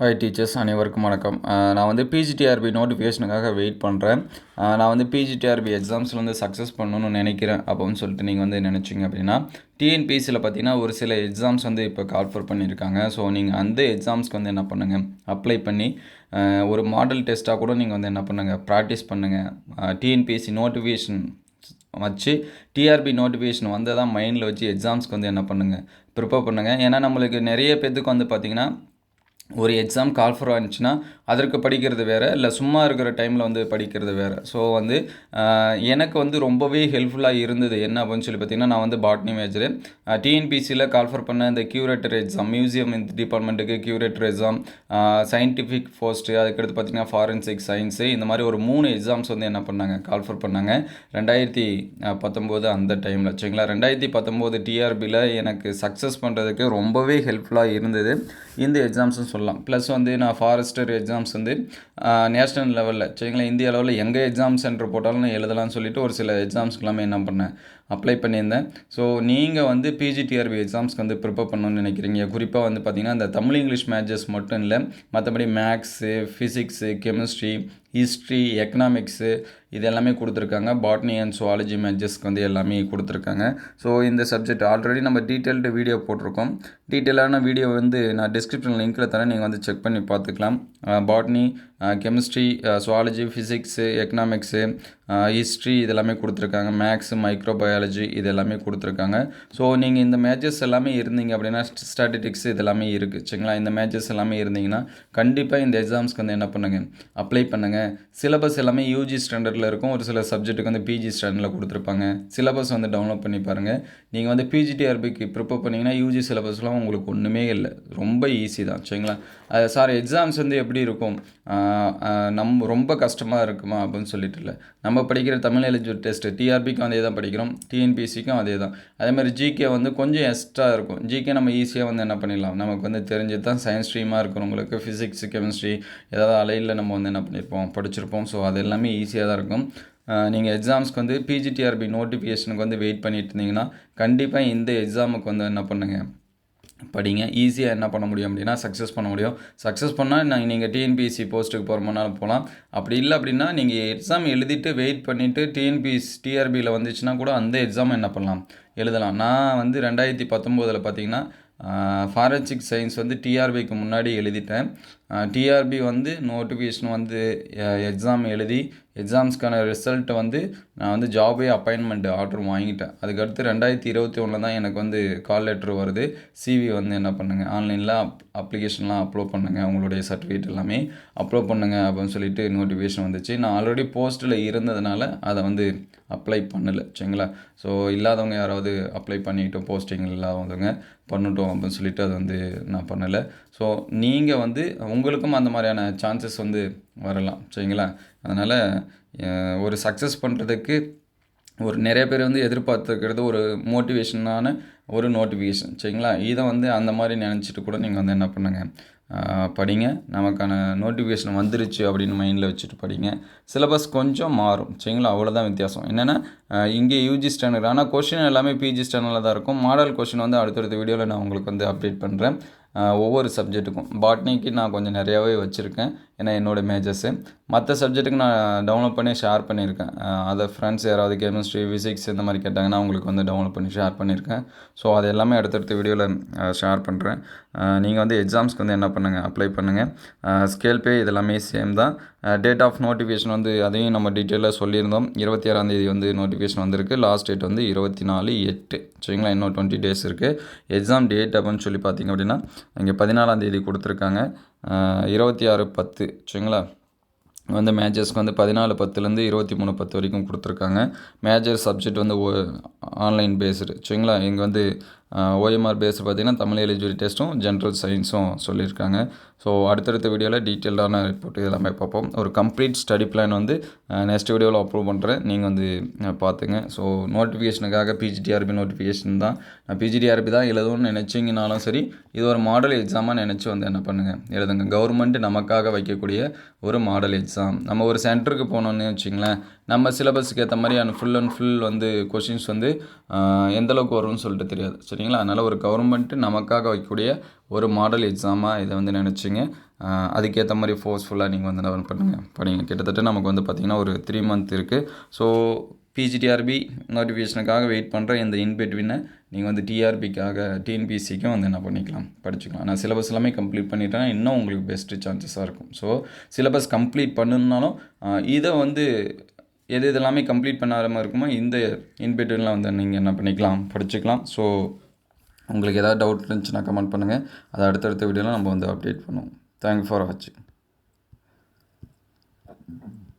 Hi teachers அனைவருக்கும் வணக்கம். நான் வந்து பிஜிடிஆர்பி நோட்டிஃபிகேஷனுக்காக வெயிட் பண்ணுறேன் நான் வந்து பிஜிடிஆர்பி எக்ஸாம்ஸில் வந்து சக்ஸஸ் பண்ணணும்னு நினைக்கிறேன் அப்படின்னு சொல்லிட்டு நீங்கள் வந்து நினச்சிங்க அப்படின்னா டிஎன்பிசியில் பார்த்தீங்கன்னா ஒரு சில எக்ஸாம்ஸ் வந்து இப்போ கால்ஃபர் பண்ணியிருக்காங்க ஸோ நீங்கள் அந்த எக்ஸாம்ஸ்க்கு வந்து என்ன பண்ணுங்கள் அப்ளை பண்ணி ஒரு மாடல் டெஸ்ட்டாக கூட நீங்கள் வந்து என்ன பண்ணுங்கள் ப்ராக்டிஸ் பண்ணுங்கள் டிஎன்பிஎஸ்சி நோட்டிஃபிகேஷன் வச்சு டிஆர்பி நோட்டிஃபிகேஷன் வந்து தான் மைண்டில் வச்சு எக்ஸாம்ஸ்க்கு வந்து என்ன பண்ணுங்கள் ப்ரிப்பேர் பண்ணுங்கள் ஏன்னா நம்மளுக்கு நிறைய பேத்துக்கு வந்து பார்த்திங்கன்னா ஒரு எக்ஸாம் கால்ஃபர் ஆனிச்சுன்னா அதற்கு படிக்கிறது வேறு இல்லை சும்மா இருக்கிற டைமில் வந்து படிக்கிறது வேறு. ஸோ வந்து எனக்கு வந்து ரொம்பவே ஹெல்ப்ஃபுல்லாக இருந்தது என்ன அப்படின்னு சொல்லி பார்த்தீங்கன்னா நான் வந்து பாட்னி மேஜரு டிஎன்பிசியில் கால்ஃபர் பண்ண இந்த கியூரேட்டர் எக்ஸாம் மியூசியம் இந்த டிபார்ட்மெண்ட்டுக்கு கியூரேட்டர் எக்ஸாம் சயின்டிஃபிக் போஸ்ட்டு அதுக்கடுத்து பார்த்தீங்கன்னா ஃபாரன்சிக் சயின்ஸு இந்த மாதிரி ஒரு மூணு எக்ஸாம்ஸ் வந்து என்ன பண்ணாங்க கால்ஃபர் பண்ணாங்க. ரெண்டாயிரத்தி பத்தொம்போது அந்த டைமில் சரிங்களா ரெண்டாயிரத்தி பத்தொம்போது டிஆர்பியில் எனக்கு சக்ஸஸ் பண்ணுறதுக்கு ரொம்பவே ஹெல்ப்ஃபுல்லாக இருந்தது. இந்த எக்ஸாம்ஸும் சொல்லலாம். ப்ளஸ் வந்து நான் ஃபாரஸ்டர் எக்ஸாம்ஸ் வந்து நேஷ்னல் லெவலில் சரிங்களா இந்திய அளவில் எங்கே எக்ஸாம் சென்டர் போட்டாலும் நான் எழுதலாம்னு சொல்லிட்டு ஒரு சில எக்ஸாம்ஸ்க்கு எல்லாமே என்ன பண்ணேன் அப்ளை பண்ணியிருந்தேன். ஸோ நீங்கள் வந்து பிஜிடிஆர்பி எக்ஸாம்ஸ்க்கு வந்து ப்ரிப்பேர் பண்ணணும்னு நினைக்கிறீங்க. குறிப்பாக வந்து பார்த்திங்கன்னா இந்த தமிழ் இங்கிலீஷ் மேட்சஸ் மட்டும் இல்லை மற்றபடி maths physics chemistry history economics இது எல்லாமே கொடுத்துருக்காங்க. பாட்னி அண்ட் சுவாலஜி மேட்சஸ்க்கு வந்து எல்லாமே கொடுத்துருக்காங்க. ஸோ இந்த சப்ஜெக்ட் ஆல்ரெடி நம்ம டீட்டெயில்டு வீடியோ போட்டிருக்கோம். டீட்டெயிலான வீடியோ வந்து நான் டிஸ்கிரிப்ஷன் லிங்க்கில் தரேன். நீங்கள் வந்து செக் பண்ணி பார்த்துக்கலாம். Botany chemistry zoology physics economics history இதெல்லாமே கொடுத்துருக்காங்க. மேக்ஸு மைக்ரோபயாலஜி இது எல்லாமே கொடுத்துருக்காங்க. ஸோ நீங்கள் இந்த மேட்சஸ் எல்லாமே இருந்தீங்க அப்படின்னா ஸ்டாட்டிட்டிக்ஸ் இது எல்லாமே இருக்குது சரிங்களா? இந்த மேட்சஸ் எல்லாமே இருந்தீங்கன்னா கண்டிப்பாக இந்த எக்ஸாம்ஸ்க்கு வந்து என்ன பண்ணுங்கள் அப்ளை பண்ணுங்கள் சிலபஸ் எல்லாமே யூஜி ஸ்டாண்டர்டில் இருக்கும். ஒரு சில சப்ஜெக்ட்டுக்கு வந்து பிஜி ஸ்டாண்டர்டில் கொடுத்துருப்பாங்க. சிலபஸ் வந்து டவுன்லோட் பண்ணி பாருங்கள் நீங்கள் வந்து பிஜிடிஆர்பிக்கு ப்ரிப்பேர் பண்ணிங்கன்னா யூஜி சிலபஸ்லாம் உங்களுக்கு ஒன்றுமே இல்லை. ரொம்ப ஈஸி தான். சரிங்களா? சார் எக்ஸாம்ஸ் வந்து எப்படி இருக்கும்? நம் ரொம்ப கஷ்டமாக இருக்குமா அப்படின்னு சொல்லிட்டு இல்லை. நம்ம படிக்கிற தமிழ் எலிஜிபிள் டெஸ்ட்டு டிஆர்பிக்கும் அதே தான் படிக்கிறோம். டிஎன்பிசிக்கும் அதே தான் அதே மாதிரி ஜிகே வந்து கொஞ்சம் எக்ஸ்ட்ரா இருக்கும். ஜிகே நம்ம ஈஸியாக வந்து என்ன பண்ணிடலாம்? நமக்கு வந்து தெரிஞ்சு தான் சயின்ஸ் ஸ்ட்ரீமாக இருக்கிறவங்களுக்கு ஃபிசிக்ஸ் கெமிஸ்ட்ரி ஏதாவது அலையில் நம்ம வந்து என்ன பண்ணியிருப்போம் படிச்சிருப்போம். ஸோ அது எல்லாமே ஈஸியாக தான் இருக்கும். நீங்கள் எக்ஸாம்ஸ்க்கு வந்து பிஜிடிஆர்பி நோட்டிஃபிகேஷனுக்கு வந்து வெயிட் பண்ணிட்டு இருந்தீங்கன்னா கண்டிப்பாக இந்த எக்ஸாமுக்கு வந்து என்ன பண்ணுங்கள் படிங்க. ஈஸியாக என்ன பண்ண முடியும் அப்படின்னா சக்ஸஸ் பண்ண முடியும். சக்ஸஸ் பண்ணால் நாங்கள் நீங்கள் டிஎன்பிஎஸ்சி போஸ்ட்டுக்கு போகிறோம்னாலும் போகலாம் அப்படி இல்லை அப்படின்னா நீங்கள் எக்ஸாம் எழுதிட்டு வெயிட் பண்ணிவிட்டு டிஎன்பிஎஸ் டிஆர்பியில் வந்துச்சுன்னா கூட அந்த எக்ஸாம் என்ன பண்ணலாம்? எழுதலாம். நான் வந்து ரெண்டாயிரத்தி பத்தொம்போதில் பார்த்தீங்கன்னா ஃபாரன்சிக் சயின்ஸ் வந்து டிஆர்பிக்கு முன்னாடி எழுதிட்டேன். டிஆர்பி வந்து நோட்டிஃபிகேஷன் வந்து எக்ஸாம் எழுதி எக்ஸாம்ஸ்க்கான ரிசல்ட்டை வந்து நான் வந்து ஜாபே அப்பாயின்மெண்ட் ஆர்டர் வாங்கிட்டேன். அதுக்கடுத்து ரெண்டாயிரத்தி இருபத்தி ஒன்றில் தான் எனக்கு வந்து கால் லெட்ரு வருது. சிவி வந்து என்ன பண்ணுங்கள் ஆன்லைனில் அப் அப்ளிகேஷன்லாம் அப்லோட் பண்ணுங்கள் உங்களுடைய சர்டிஃபிகேட் எல்லாமே அப்லோட் பண்ணுங்கள் அப்படின்னு சொல்லிட்டு நோட்டிஃபிகேஷன் வந்துச்சு. நான் ஆல்ரெடி போஸ்ட்டில் இருந்ததுனால அதை வந்து அப்ளை பண்ணலை சரிங்களா? ஸோ இல்லாதவங்க யாராவது அப்ளை பண்ணிக்கிட்டோம் போஸ்டிங் இல்லாதவங்க பண்ணட்டும் அப்படின்னு சொல்லிட்டு அது வந்து நான் பண்ணலை. ஸோ நீங்கள் வந்து உங்களுக்கும் அந்த மாதிரியான சான்சஸ் வந்து வரலாம் சரிங்களா? அதனால் ஒரு சக்ஸஸ் பண்ணுறதுக்கு ஒரு நிறைய பேர் வந்து எதிர்பார்த்துக்கிறது ஒரு மோட்டிவேஷனான ஒரு நோட்டிஃபிகேஷன் சரிங்களா? இதை வந்து அந்த மாதிரி நினச்சிட்டு கூட நீங்கள் வந்து என்ன பண்ணுங்கள் படிங்க. நமக்கான நோட்டிஃபிகேஷன் வந்துருச்சு அப்படின்னு மைண்டில் வச்சுட்டு படிங்க. சிலபஸ் கொஞ்சம் மாறும் சரிங்களா? அவ்வளோதான் வித்தியாசம். என்னென்னா இங்கே யூஜி ஸ்டாண்டர்ட் ஆனால் கொஷின் எல்லாமே பிஜி ஸ்டாண்டர்டில் தான் இருக்கும். மாடல் கொஷின் வந்து அடுத்தடுத்த வீடியோவில் நான் உங்களுக்கு வந்து அப்டேட் பண்ணுறேன் ஒவ்வொரு சப்ஜெக்ட்டுக்கும் பாட்னிக்கு நான் கொஞ்சம் நிறையாவே வச்சுருக்கேன். ஏன்னா என்னோடய மேஜர்ஸு மற்ற சப்ஜெக்ட்டுக்கு நான் டவுன்லோட் பண்ணி ஷேர் பண்ணியிருக்கேன். அதை ஃப்ரெண்ட்ஸ் யாராவது கெமிஸ்ட்ரி ஃபிசிக்ஸ் இந்த மாதிரி கேட்டாங்கன்னா உங்களுக்கு வந்து டவுன்லோட் பண்ணி ஷேர் பண்ணியிருக்கேன். ஸோ அது எல்லாமே அடுத்தடுத்த வீடியோவில் ஷேர் பண்ணுறேன் நீங்கள் வந்து எக்ஸாம்ஸ்க்கு வந்து என்ன பண்ணுங்கள் அப்ளை பண்ணுங்கள் ஸ்கேல் பே இதெல்லாமே சேம் தான். டேட் ஆஃப் நோட்டிஃபிகேஷன் வந்து அதையும் நம்ம டீட்டெயிலாக சொல்லியிருந்தோம். இருபத்தி ஆறாம் தேதி வந்து நோட்டிஃபிகேஷன் வந்திருக்கு. லாஸ்ட் டேட் வந்து இருபத்தி நாலு எட்டு. சரிங்களா? இன்னும் டுவெண்ட்டி டேஸ் இருக்குது எக்ஸாம் டேட் அப்படின்னு சொல்லி பார்த்தீங்க அப்படின்னா இங்கே பதினாலாம் தேதி கொடுத்துருக்காங்க. இருபத்தி ஆறு பத்து சரிங்களா? வந்து மேஜர்ஸ்க்கு வந்து பதினாலு பத்துலேருந்து இருபத்தி மூணு பத்து வரைக்கும் கொடுத்துருக்காங்க. மேஜர் சப்ஜெக்ட் வந்து ஆன்லைன் பேஸ்டு சரிங்களா? இங்கே வந்து ஓஎம்ஆர் பேஸில் பார்த்தீங்கன்னா தமிழ் எலிஜிபிலிட்டி டெஸ்ட்டும் ஜென்ரல் சயின்ஸும் சொல்லியிருக்காங்க. ஸோ அடுத்தடுத்த வீடியோவில் டீட்டெயில்டான ரிப்போர்ட் இதெல்லாமே பார்ப்போம். ஒரு கம்ப்ளீட் ஸ்டடி பிளான் வந்து நெக்ஸ்ட் வீடியோவில் அப்லோட் பண்ணுறேன் நீங்கள் வந்து பார்த்துங்க ஸோ நோட்டிஃபிகேஷனுக்காக பிஜிடிஆர்பி நோட்டிஃபிகேஷன் தான். நான் பிஜிடிஆர்பி தான் எழுதணும்னு நினச்சிங்கனாலும் சரி இது ஒரு மாடல் எக்ஸாமாக நினச்சி வந்து என்ன பண்ணுங்கள் எழுதுங்க. கவர்மெண்ட் நமக்காக வைக்கக்கூடிய ஒரு மாடல் எக்ஸாம் நம்ம ஒரு சென்டருக்கு போனோம்னு வச்சிங்களேன் நம்ம சிலபஸ்க்கு ஏற்ற மாதிரியான ஃபுல் அண்ட் ஃபுல் வந்து கொஷின்ஸ் வந்து எந்தளவுக்கு வரும்னு சொல்லிட்டு தெரியாது. சரி சரிங்களா அதனால் ஒரு கவர்மெண்ட்டு நமக்காக வைக்கக்கூடிய ஒரு மாடல் எக்ஸாமாக இதை வந்து நினச்சிங்க. அதுக்கேற்ற மாதிரி ஃபோர்ஸ்ஃபுல்லாக நீங்கள் வந்து என்ன பண்ணுங்கள் படிங்க கிட்டத்தட்ட நமக்கு வந்து பார்த்திங்கன்னா ஒரு த்ரீ மந்த் இருக்குது ஸோ பிஜிடிஆர்பி நோட்டிஃபிகேஷனுக்காக வெயிட் பண்ணுற இந்த இன்பிட்வினை நீங்கள் வந்து டிஆர்பிக்காக டிஎன்பிசிக்கும் வந்து என்ன பண்ணிக்கலாம்? படிச்சுக்கலாம். நான் சிலபஸ் எல்லாமே கம்ப்ளீட் பண்ணிட்டேன்னா இன்னும் உங்களுக்கு பெஸ்ட்டு சான்சஸாக இருக்கும். ஸோ சிலபஸ் கம்ப்ளீட் பண்ணுனாலும் இதை வந்து எது இதெல்லாமே கம்ப்ளீட் பண்ணாத மாதிரி இருக்குமோ இந்த இன்பிட்வீனில் வந்து நீங்கள் என்ன பண்ணிக்கலாம்? படிச்சுக்கலாம். ஸோ உங்களுக்கு ஏதாவது டவுட் இருந்துச்சுன்னா கமெண்ட் பண்ணுங்கள் அதை அடுத்தடுத்த வீடியோவில் நம்ம வந்து அப்டேட் பண்ணுவோம். தேங்க்யூ ஃபார் வாட்சிங்